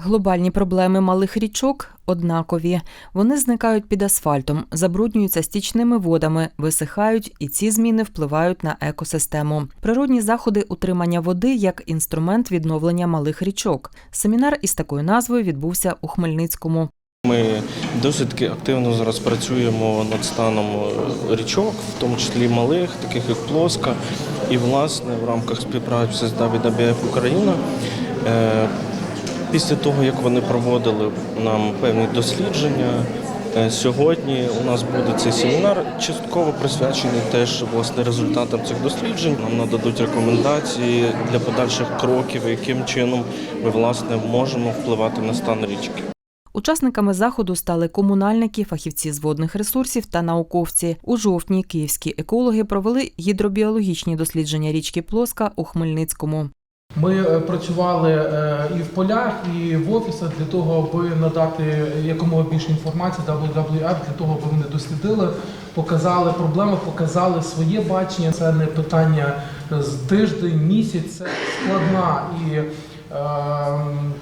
Глобальні проблеми малих річок однакові. Вони зникають під асфальтом, забруднюються стічними водами, висихають, і ці зміни впливають на екосистему. Природні заходи утримання води як інструмент відновлення малих річок. Семінар із такою назвою відбувся у Хмельницькому. Ми досить активно зараз працюємо над станом е, річок, в тому числі малих, таких як Плоска. І власне в рамках співпраці з WWF Україна. Після того, як вони проводили нам певні дослідження, е, сьогодні у нас буде цей семінар, частково присвячений теж власне результатам цих досліджень. Нам нададуть рекомендації для подальших кроків, яким чином ми власне можемо впливати на стан річки. Учасниками заходу стали комунальники, фахівці з водних ресурсів та науковці. У жовтні київські екологи провели гідробіологічні дослідження річки Плоска у Хмельницькому. Ми е, працювали е, і в полях, і в офісах для того, аби надати якомога більше інформації WWF, для того, аби вони дослідили, показали проблеми, показали своє бачення. Це не питання з тиждень, місяць, це складна і е,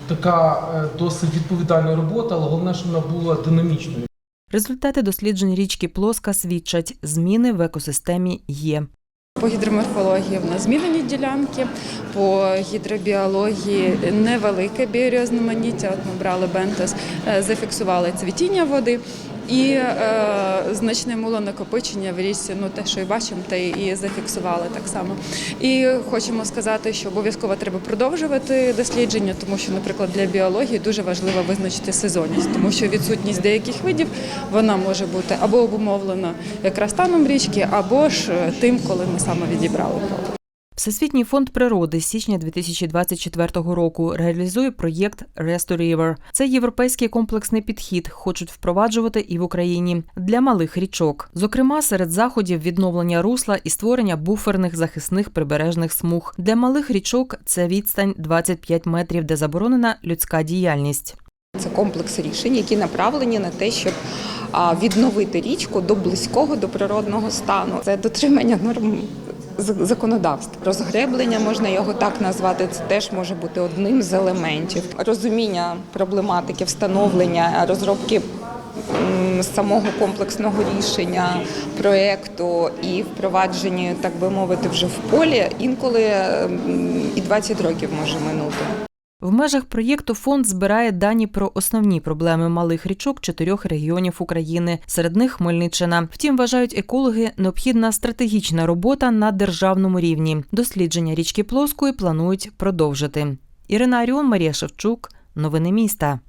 така е, досить відповідальна робота, але головне, щоб вона була динамічною. Результати досліджень річки Плоска свідчать, зміни в екосистемі є. По гідроморфології в нас змінені ділянки, по гідробіології невелике біорізноманіття. От ми брали бентос, е, зафіксували цвітіння води і е, значне мулонакопичення в річці. Ну те, що і бачимо, те і зафіксували так само. І хочемо сказати, що обов'язково треба продовжувати дослідження, тому що, наприклад, для біології дуже важливо визначити сезонність, тому що відсутність деяких видів вона може бути або обумовлена якраз станом річки, або ж е, тим, коли ми саме відібрали. Всесвітній фонд природи з січня 2024 року реалізує проєкт Restore River. Це європейський комплексний підхід, хочуть впроваджувати і в Україні для малих річок. Зокрема, серед заходів відновлення русла і створення буферних захисних прибережних смуг. Для малих річок це відстань 25 метрів, де заборонена людська діяльність. Це комплекс рішень, які направлені на те, щоб відновити річку до близького до природного стану. Це дотримання норм законодавства. Розгреблення можна його так назвати. Це теж може бути одним з елементів. Розуміння проблематики, встановлення, розробки самого комплексного рішення проєкту і впровадження, так би мовити, вже в полі. Інколи і 20 років може минути. В межах проєкту фонд збирає дані про основні проблеми малих річок чотирьох регіонів України. Серед них Хмельниччина. Втім, вважають екологи, необхідна стратегічна робота на державному рівні. Дослідження річки Плоскої планують продовжити. Ірина Аріон, Марія Шевчук. Новини міста.